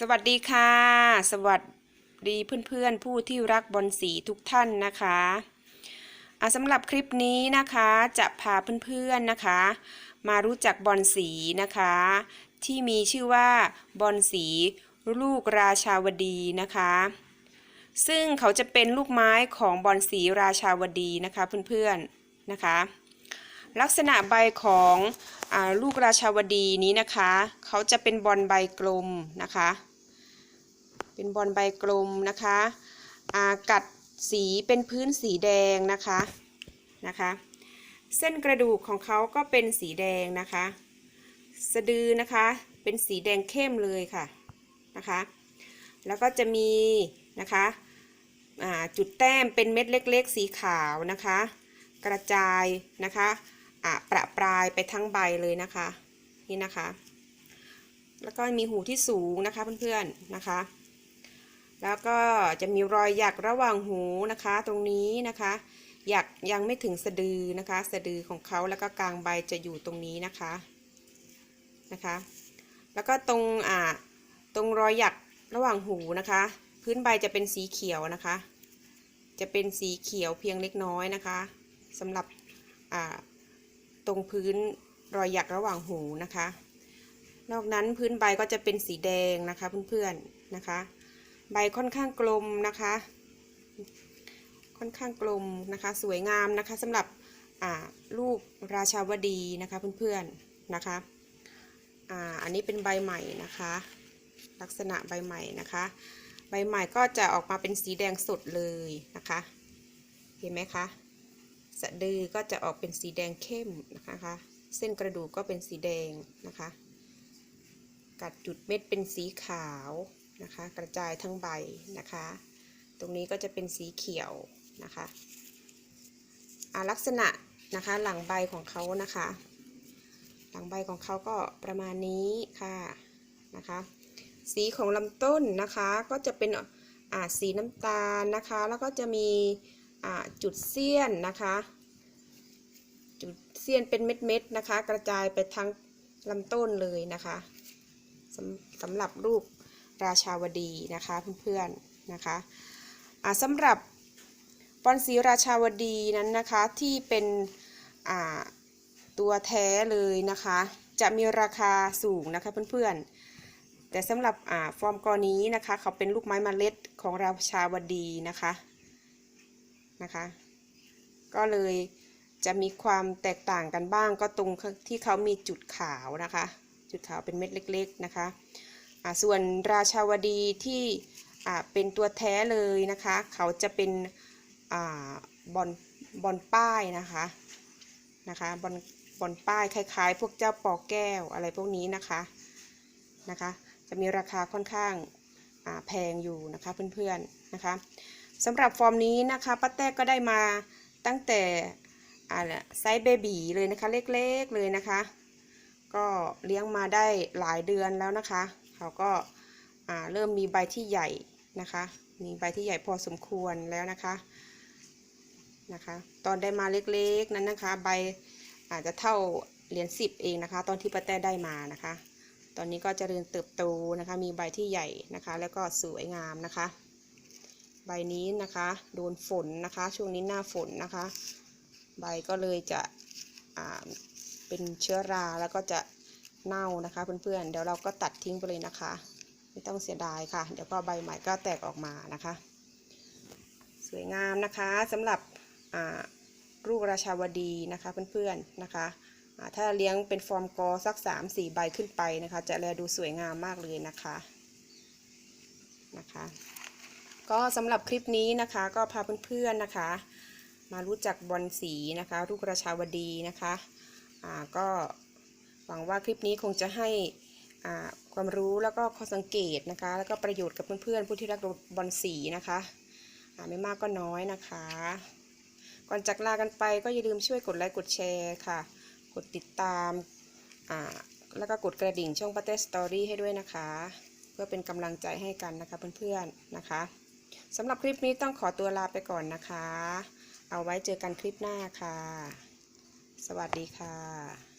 สวัสดีค่ะ สวัสดีเพื่อนๆ ผู้ที่รักบอลสีทุกท่านนะคะสำหรับคลิปนี้นะคะจะพาเพื่อนๆนะคะ มารู้จักบอลสีนะคะ ที่มีชื่อว่าบอลสีลูกราชาวดีนะคะ ซึ่งเขาจะเป็นลูกไม้ของบอลสีราชาวดีนะคะเพื่อนๆนะคะ ลักษณะใบของอลูกราชาวดีนี้นะคะ เขาจะเป็นบอลใบกลมนะคะ เป็นบอลใบกลมนะคะอากัดสีเป็นพื้นสีแดงนะคะนะคะ เส้นกระดูกของเขาก็เป็นสีแดงนะคะ สะดือนะคะเป็นสีแดงเข้มเลยค่ะนะคะ แล้วก็จะมีนะคะจุดแต้มเป็นเม็ดเล็ก ๆ สีขาวนะคะ กระจายนะคะ อะประปรายไปทั้งใบเลยนะคะ นี่นะคะ แล้วก็มีหูที่สูงนะคะเพื่อนๆนะคะ แล้วก็จะมีรอยหยักระหว่างหูนะคะ ตรงนี้นะคะหยักยังไม่ถึงสะดือนะคะ สะดือของเขาแล้วก็กลางใบจะอยู่ตรงนี้นะคะนะคะ แล้วก็ตรงอ่าตรงรอยหยักระหว่างหูนะคะ พื้นใบจะเป็นสีเขียวนะคะ จะเป็นสีเขียวเพียงเล็กน้อยนะคะสำหรับอ่า ตรงพื้นรอยหยักระหว่างหูนะคะ นอกนั้นพื้นใบก็จะเป็นสีแดงนะคะเพื่อนๆนะคะ ใบค่อนข้างกลมนะคะ ค่อนข้างกลมนะคะ สวยงามนะคะสำหรับอ่าลูกราชาวดีนะคะเพื่อนๆนะคะอ่าอันนี้เป็นใบใหม่นะคะ ลักษณะใบใหม่นะคะ ใบใหม่ก็จะออกมาเป็นสีแดงสดเลยนะคะ เห็นไหมคะ สะดือก็จะออกเป็นสีแดงเข้มนะคะ เส้นกระดูกก็เป็นสีแดงนะคะ กัดจุดเม็ดเป็นสีขาวนะคะ กระจายทั้งใบนะคะ ตรงนี้ก็จะเป็นสีเขียวนะคะอาลักษณะนะคะหลังใบของเขานะคะ หลังใบของเขาก็ประมาณนี้ค่ะนะคะ สีของลำต้นนะคะก็จะเป็นอ่าสีน้ำตาลนะคะ แล้วก็จะมี จุดเสี้ยนนะคะ จุดเสี้ยนเป็นเม็ดๆนะคะ กระจายไปทั้งลำต้นเลยนะคะสำสำหรับลูกราชาวดีนะคะเพื่อนๆนะคะสำหรับบอนสีราชาวดีนั้นนะคะที่เป็นตัวแท้เลยนะคะ จะมีราคาสูงนะคะเพื่อนๆ แต่สำหรับฟอร์มกอนี้นะคะ เขาเป็นลูกไม้มเมล็ดของราชาวดีนะคะ นะคะ ก็เลยจะมีความแตกต่างกันบ้างก็ตรงที่เขามีจุดขาวนะคะ จุดขาวเป็นเม็ดเล็กๆนะคะส่วนราชาวดีที่เป็นตัวแท้เลยนะคะ เขาจะเป็นอบอลบอลป้ายนะคะนะคะบอลบอลป้ายคล้ายๆ พวกเจ้าปอแก้วอะไรพวกนี้นะคะนะคะ จะมีราคาค่อนข้างแพงอยู่นะคะเพื่อนๆนะคะ สำหรับฟอร์มนี้นะคะป้าแต้ก็ได้มาตั้งแต่ไซส์เบบีเลยนะคะ เล็กๆเลยนะคะ ก็เลี้ยงมาได้หลายเดือนแล้วนะคะ เขาก็เริ่มมีใบที่ใหญ่นะคะ มีใบที่ใหญ่พอสมควรแล้วนะคะนะคะ ตอนได้มาเล็กๆนั้นนะคะ ใบอาจจะเท่าเหรียญสิบเองนะคะ ตอนที่ป้าแต้ได้มานะคะ ตอนนี้ก็จเจริญเติบโตนะคะ มีใบที่ใหญ่นะคะ แล้วก็สวยงามนะคะ ใบนี้นะคะ โดนฝนนะคะ ช่วงนี้หน้าฝนนะคะ ใบก็เลยจะอ่าเป็นเชื้อราแล้วก็จะเน่านะคะเพื่อนๆ เดี๋ยวเราก็ตัดทิ้งไปเลยนะคะ ไม่ต้องเสียดายค่ะ เดี๋ยวก็ใบใหม่ก็แตกออกมานะคะ สวยงามนะคะสำหรับลูกราชาวดีนะคะเพื่อนๆนะคะถ้าเลี้ยงเป็นฟอร์มกอสัก 3 4 ใบขึ้นไปนะคะ จะแลดูสวยงามมากเลยนะคะนะคะ ก็สำหรับคลิปนี้นะคะ ก็พาเพื่อนๆนะคะ มารู้จักบอลสีนะคะลูกราชาวดีนะคะอ่าก็หวังว่าคลิปนี้คงจะให้อ่าความรู้แล้วก็ข้อสังเกตนะคะ แล้วก็ประโยชน์กับเพื่อนๆผู้ที่รักบอลสีนะคะอ่าไม่มากก็น้อยนะคะ ก่อนจากลากันไปก็อย่าลืมช่วยกดไลค์กดแชร์ค่ะ กดติดตามอ่าแล้วก็กดกระดิ่งช่องปาเต้สตอรี่ให้ด้วยนะคะ เพื่อเป็นกำลังใจให้กันนะคะเพื่อนๆนะคะ สำหรับคลิปนี้ต้องขอตัวลาไปก่อนนะคะ เอาไว้เจอกันคลิปหน้าค่ะ สวัสดีค่ะ